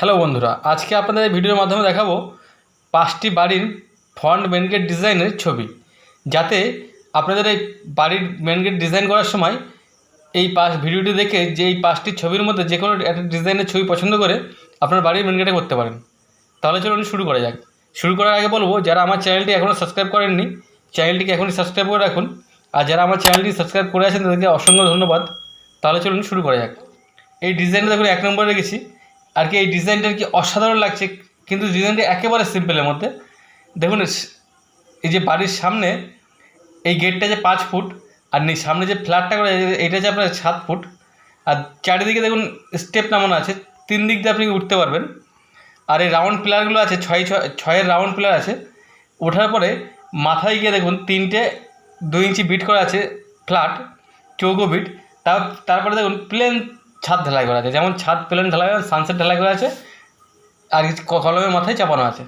Hello বন্ধুরা, আজকে আপনাদের ভিডিওর মাধ্যমে দেখাবো পাঁচটি বাড়ির ফ্রন্ট মেন গেট ডিজাইনের ছবি। যাতে আপনাদের এই বাড়ির মেন গেট ডিজাইন করার সময় এই পাঁচ ভিডিওটি দেখে যে এই পাঁচটি ছবির মধ্যে যে কোনো একটা ডিজাইনের ছবি পছন্দ করে আপনার বাড়ির মেন গেটে করতে পারেন। তাহলে চলুন শুরু করা যাক। শুরু করার আগে বলব, যারা আমার চ্যানেলটি এখনও সাবস্ক্রাইব করেননি চ্যানেলটিকে এখনই সাবস্ক্রাইব করে রাখুন। আর যারা আমার চ্যানেলটি সাবস্ক্রাইব করে আছেন, তাদেরকে অসংখ্য ধন্যবাদ। তাহলে চলুন শুরু করা যাক। এই ডিজাইনটা দেখুন, এক নম্বরে রেখেছি আর কি এই ডিজাইনটার কি অসাধারণ লাগছে, কিন্তু ডিজাইনটা একেবারে সিম্পলের মধ্যে। দেখুন এই যে বাড়ির সামনে এই গেটটা যে পাঁচ ফুট, আর নি- সামনে যে ফ্ল্যাটটা করে এটা যে আপনার সাত ফুট, আর চারিদিকে দেখুন স্টেপ নামানো আছে, তিন দিক দিয়ে আপনি উঠতে পারবেন। আর এই রাউন্ড পিলারগুলো আছে, ছয় ছয় ছয়ের রাউন্ড পিলার আছে ওঠার পরে মাথায় গিয়ে দেখুন তিনটে দুই ইঞ্চি বিট করা আছে ফ্ল্যাট, চৌকো বিট তার তারপরে দেখুন প্লেন ছাদ ঢালাই করা আছে। যেমন ছাদ প্লেন ঢালাই করা সানসেট ঢালাই করা আছে, আর কলমের মাথায় চাপানো আছে।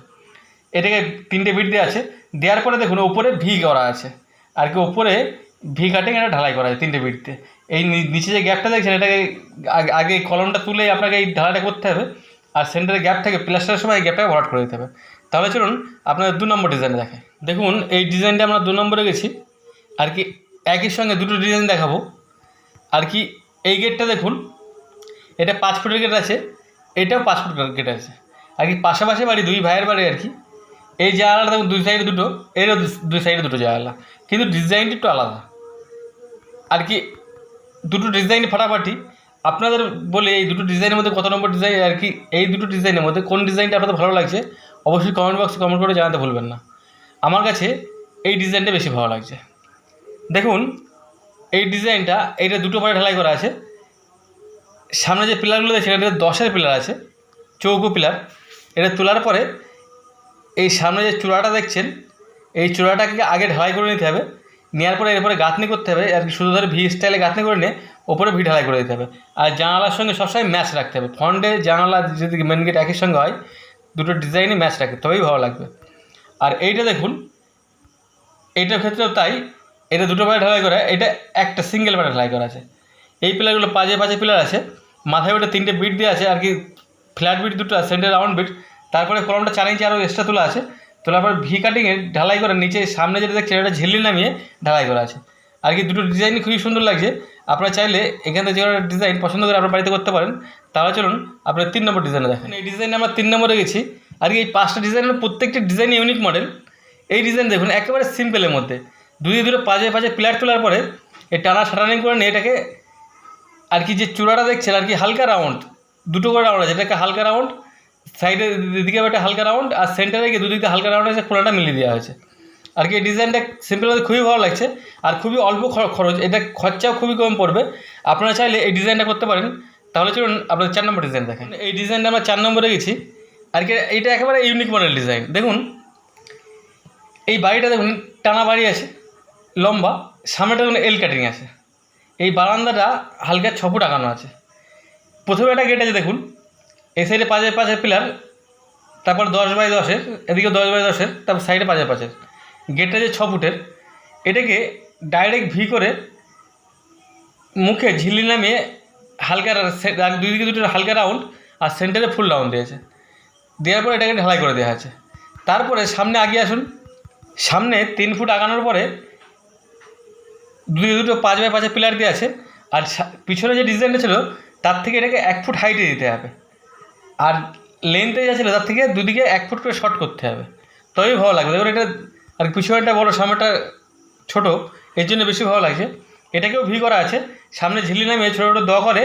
এটাকে তিনটে বিট দেওয়া আছে। দেওয়ার পরে দেখুন, ওপরে ভি করা আছে। আর কি ওপরে ভি কাটিং এটা ঢালাই করা আছে তিনটে বিট দিয়ে এই নিচে যে গ্যাপটা দেখছেন, এটাকে আগে- কলমটা তুলে আপনাকে এই ঢালাইটা করতে হবে। আর সেন্টারে গ্যাপ থেকে প্লাস্টারের সময় এই গ্যাপটাকে ভরাট করে দিতে হবে। তাহলে চলুন, আপনাদের দু নম্বর ডিজাইন দেখে। দেখুন, এই ডিজাইনটা আমরা দু নম্বরে গেছি। আর কি একই সঙ্গে দুটো ডিজাইন দেখাবো। আর কি এই গেটটা দেখুন এটা পাঁচ ফুটের গেট আছে, এটাও পাঁচ ফুটের গেট আছে। আর কি পাশাপাশি বাড়ি, দুই ভাইয়ের বাড়ি আর কি। এই জানালাটা দেখুন, দুই সাইডে দুটো এরও দুই সাইডে দুটো জানালা। কিন্তু ডিজাইনটা একটু আলাদা। আর কি দুটো ডিজাইন ফাটাফাটি। আপনাদের বলে এই দুটো ডিজাইনের মধ্যে কত নম্বর ডিজাইন আর কি এই দুটো ডিজাইনের মধ্যে কোন ডিজাইনটা আপনাদের ভালো লাগছে, অবশ্যই কমেন্ট বক্সে কমেন্ট করে জানাতে ভুলবেন না। আমার কাছে এই ডিজাইনটা বেশি ভালো লাগছে। দেখুন, এই ডিজাইনটা এইটা দুটো পারে ঢালাই করা আছে। সামনে যে পিলারগুলো এটা দশের পিলার আছে, চৌকো পিলার, এটা তোলার পরে এই সামনে যে চূড়াটা দেখছেন, এই চূড়াটাকে আগে ঢালাই করে নিতে হবে। নেওয়ার পরে এরপরে গাঁথনি করতে হবে আর কি শুধু ধরে ভি স্টাইলে গাঁথনি করে নিয়ে ওপরে ভি ঢালাই করে দিতে হবে। আর জানালার সঙ্গে সবসময় ম্যাচ রাখতে হবে। ফ্রন্টে জানালা যদি মেন গেট একই সঙ্গে হয়, দুটো ডিজাইনে ম্যাচ রাখবে তবেই ভালো লাগবে। আর এইটা দেখুন, এইটার ক্ষেত্রেও তাই, এটা দুটো পায়ে ঢালাই করা, এটা একটা সিঙ্গেল পায়ে ঢালাই করা আছে। এই পিলারগুলো পাঁচে পাঁচে পিলার আছে। মাথায় ওটা তিনটে বিট দিয়ে আছে, আর কি ফ্ল্যাট বিট দুটো সেন্টার রাউন্ড বিট তারপরে কলমটা চার ইঞ্চি আরও এক্সট্রা তোলা আছে, তোলার পর ভি কাটিংয়ে ঢালাই করে নিচে সামনে যেটা দেখছেন এটা ঝিল্লি নামিয়ে ঢালাই করা আছে। আর কি দুটো ডিজাইনই খুবই সুন্দর লাগছে, আপনারা চাইলে এখান থেকে যে ডিজাইন পছন্দ করে আপনার বাড়িতে করতে পারেন, তাহলে চলুন আপনার তিন নম্বর ডিজাইনে দেখেন। এই ডিজাইনে আমরা তিন নম্বরে গেছি, আর কি এই পাঁচটা ডিজাইনের প্রত্যেকটি ডিজাইন ইউনিক মডেল এই ডিজাইন দেখুন, একেবারে সিম্পলের মধ্যে। দুই দুটো পাঁচে পাঁচে প্লেয়ার তোলার পরে এই টানা সাটানি করে নিয়ে এটাকে আর কি যে চূড়াটা দেখছেন, আর কি হালকা রাউন্ড দুটো করে রাউন্ড আছে, এটাকে হালকা রাউন্ড সাইডে দিকে একটা হালকা রাউন্ড আর সেন্টারে গিয়ে দুদিকে হালকা রাউন্ড আছে কোনাটা মিলিয়ে দেওয়া হয়েছে। আর কি এই ডিজাইনটা সিম্পল খুবই ভালো লাগছে, আর খুবই অল্প খরচ এটা খরচাও খুবই কম পড়বে। আপনারা চাইলে এই ডিজাইনটা করতে পারেন। তাহলে চলুন আপনাদের চার নম্বর ডিজাইন দেখেন এই ডিজাইনটা আমরা চার নম্বরে গেছি। আর কি এইটা একেবারে ইউনিক মডেল ডিজাইন দেখুন, এই বাড়িটা দেখুন, টানা বাড়ি আছে, লম্বা, সামনেটা দেখুন এল কাটিং আছে। এই বারান্দাটা হালকা ছ ফুট আঁকানো আছে। প্রথমে একটা গেট আছে দেখুন। এই সাইডে পাঁচে পাঁচের পিলার তারপর দশ বাই দশের, এদিকে দশ বাই দশের, তারপর সাইডে পাঁচের পাঁচের। গেটটা যে ছ ফুটের এটাকে ডাইরেক্ট ভি করে মুখে ঝিল্লি নামিয়ে হালকা দুই দিকে দুটো হালকা রাউন্ড আর সেন্টারে ফুল রাউন্ড দিয়েছে। দেওয়ার পরে এটাকে ঢালাই করে দেওয়া আছে তারপরে সামনে আগিয়ে আসুন। সামনে তিন ফুট আগানোর পরে দুই দুটো পাঁচ বাই পাঁচের পিলার দিয়ে আছে। আর পিছনে যে ডিজাইনটা ছিল, তার থেকে এটাকে এক ফুট হাইটে দিতে হবে। আর লেন্থে যা ছিল, তার থেকে দুদিকে এক ফুট করে শর্ট করতে হবে। তবেই ভালো লাগবে। দেখুন এটা, আর পিছনেটা বড় সামনেটা ছোট, এর জন্য বেশি ভালো লাগছে। এটাকেও ভি করা আছে। সামনে ঝিলি নামে ছোটো ছোটো দ করে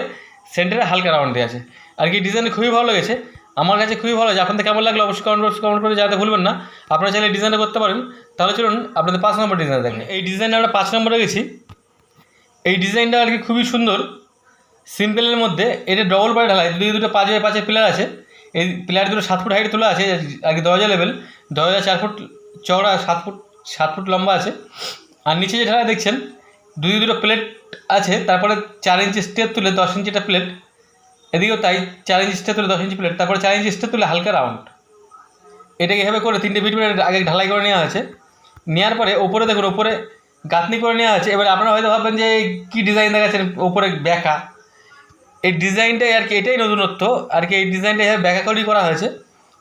সেন্টারে হালকা রাউন্ড দিয়ে আছে। আর কি ডিজাইন খুবই ভালো লেগেছে। আমার কাছে খুবই ভালো লাগছে। আপনাদের কেমন লাগল অবশ্যই কমেন্ট বক্স কমেন্ট করে জানাতে ভুলবেন না। আপনারা চাইলে ডিজাইনটা করতে পারেন। তাহলে চলুন আপনাদের পাঁচ নম্বর ডিজাইন দেখেন। এই ডিজাইনে আমরা পাঁচ নম্বরে গেছি। এই ডিজাইনটা আর কি খুবই সুন্দর। সিম্পলের মধ্যে এটা ডবল পায়ে ঢালাই দুদিকে দুটো পাঁচ বাই পাঁচের পিলার আছে। এই পিলার দুটো সাত ফুট হাইট তোলা আছে। আর কি দরজা লেভেল দরজা চার ফুট চওড়া, সাত ফুট সাত ফুট লম্বা আছে। আর নিচে যে ঢালাই দেখছেন, দুই দুটো প্লেট আছে। তারপরে চার ইঞ্চি স্টেপ তুলে দশ ইঞ্চিটা প্লেট এদিকেও তাই চার ইঞ্চি স্টেপ তুলে দশ ইঞ্চি প্লেট তারপরে চার ইঞ্চি স্টেপ তুলে হালকা রাউন্ড এটাকে এভাবে করে তিনটে বিট প্লেট আগে ঢালাই করে নেওয়া হয়েছে নেওয়ার পরে ওপরে দেখুন ওপরে গাঁথনি করে নেওয়া আছে। এবার আপনারা হয়তো ভাববেন যে কী ডিজাইন দেখাচ্ছেন ওপরে ব্যাকা এই ডিজাইনটাই আর কি, এটাই নতুনত্ব। আর কি এই ডিজাইনটা এভাবে ব্যাকা করেই করা হয়েছে।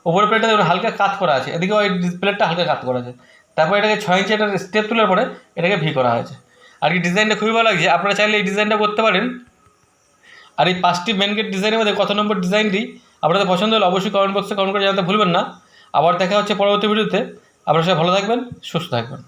ওপরের প্লেটটা দেখুন, হালকা কাত করা আছে। এদিকেও এই প্লেটটা হালকা কাত করা আছে। তারপর এটাকে ছয় ইঞ্চি একটা স্টেপ তোলার পরে এটাকে ভি করা হয়েছে। আর কি ডিজাইনটা খুবই ভালো লাগছে। আপনারা চাইলে এই ডিজাইনটা করতে পারেন। আর এই পাঁচটি মেন গেট ডিজাইনের মধ্যে কত নম্বর ডিজাইনটি আপনাদের পছন্দ হলে অবশ্যই কমেন্ট বক্সে কমেন্ট করে জানাতে ভুলবেন না। আবার দেখা হচ্ছে পরবর্তী ভিডিওতে আপনারা সবাই ভালো থাকবেন, সুস্থ থাকবেন।